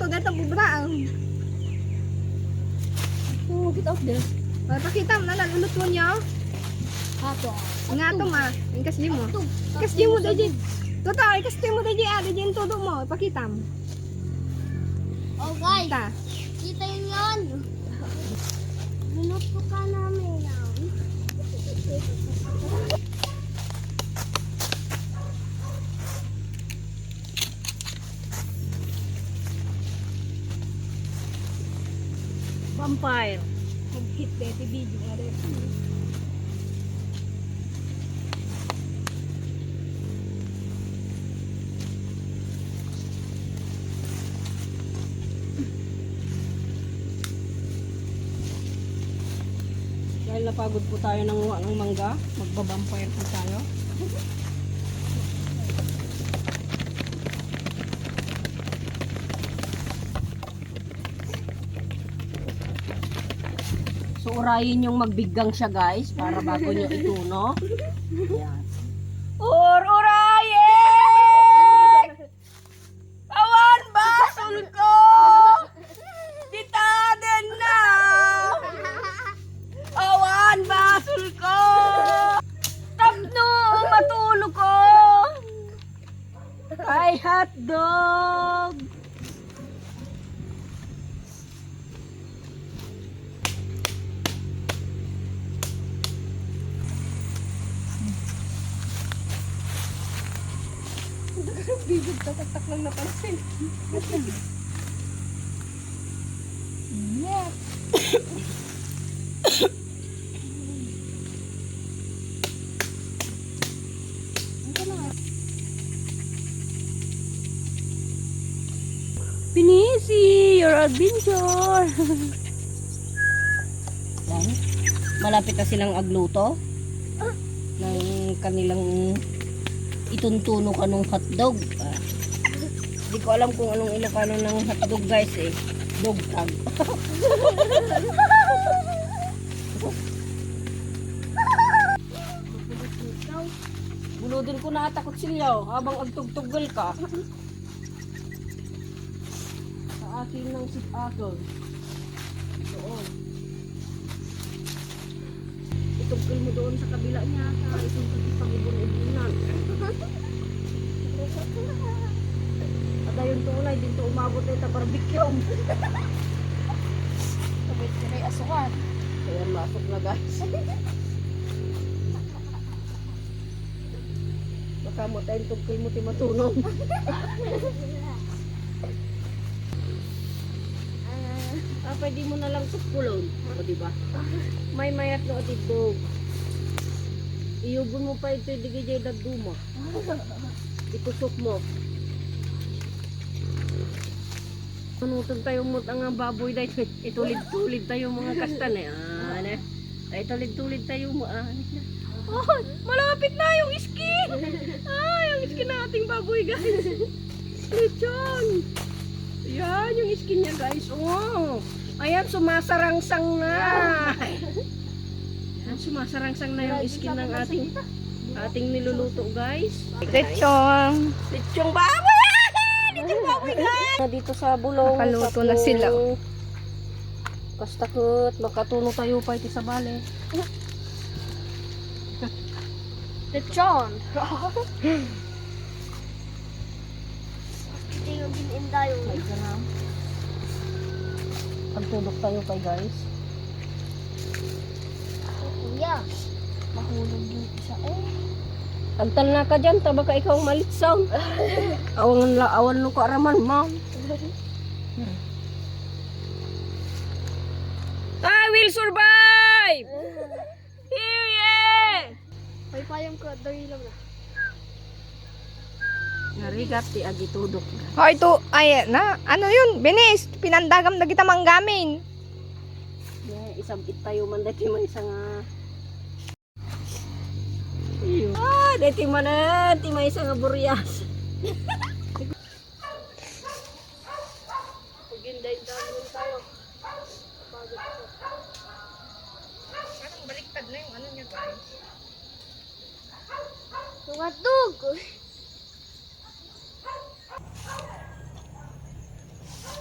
luto dito bubra. Oh, get out there. Ay, pakita mo na naluluto niya. Hato. Nga to ma. Ingkas di mo. Ingkas di mo dahi. Toto, ingkas di mo dahi. Ah, dahi yung todo mo. Pakita mo. Oh guys, Kita. kita yun yun. Binuto ka namin Vampire. Mag-hit dito video nga rin. Dahil napagod po tayo ng ng mangga, magbabampire po tayo. So, urayin yung magbigang siya, guys, para bago nyo ituno. Ayan. Or, urayin! Awan, basol ko! Ditaden na! Awan, basol ko! Tapno, matulog ko! Ay, hotdog! Bibig tatak lang napansin. Pinisi, your adventure! Malapit na silang agluto ng kanilang ituntuno kanong hotdog. Ah, Hindi ko alam kung anong ilokano ng hotdog guys eh. Dog tag. Bulodin ko na takot silyaw habang agtugtugal ka. Sa akin ng sit-aton. Doon. Itugkil mo doon sa kabila niya sa isang pagpangibon-ibunan. Ada yung tunay, dito umabot na yung barbecue. Sabit ka rin asukan. Ayan, masok na guys. Baka mo tayong tugkil mo ti. Ah, pwede mo na lang sukulon. O, diba? May mayat no dito. Iyugon mo pa ito yung digijay dagduma. Ikusok mo. Manutog tayo mo ang baboy dahil itulid-tulid tayo mga kastan eh. Ah, ne? Ay, tulid-tulid tayo mo. Ah? Oh, malapit na yung skin! Ah, yung skin ng ating baboy guys. Lechon! Yan, yung skin niya guys. Oh, ayan, sumasarangsang na. Ayan, sumasarangsang na yung skin ng ating ating niluluto guys. Lechon. Lechong baboy! Lechong baboy guys! Dito sa bulong. Nakaluto na sila. Kastakot, makatuno tayo pa ito sa bale. Lechon. Hindi yung bininda yun. Pagtulog tayo kay guys. Kuya, mahulog yung isa eh. Antal na ka dyan, taba ka ikaw malitsaw. awan la, awan no ka araman, ma'am. I will survive! Here, yeah! May payang ko, dali lang na. Narigat ti agitudok. Oh, ito, ay, na, ano yun, binis, pinandagam na kita manggamin. Yeah, isabit tayo man dati man isang ah. Iyo. Ah, dati man na, ti may isang buryas. Pagindayin tayo tayo. Parang baliktad na yung ano niya, guys. Tumatog!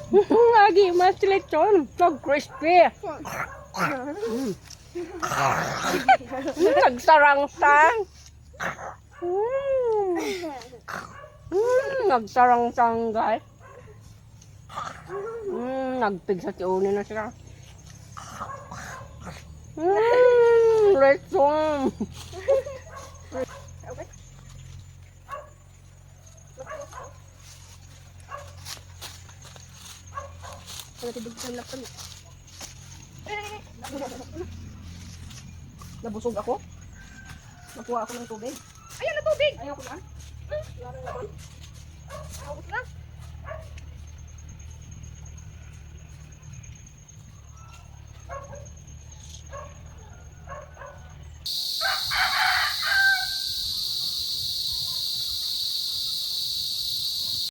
Lagi mas lechon. So crispy. Nagsarang-sang. Mm. Mm, nagsarang-sang guys. Mm, nagpig sa tiunin na siya. Mm, lechon. Natibig sa laptop. Nabusog ako. Nakuha ako ng tubig. Ayan na tubig. Ayaw ko na. Awit lang.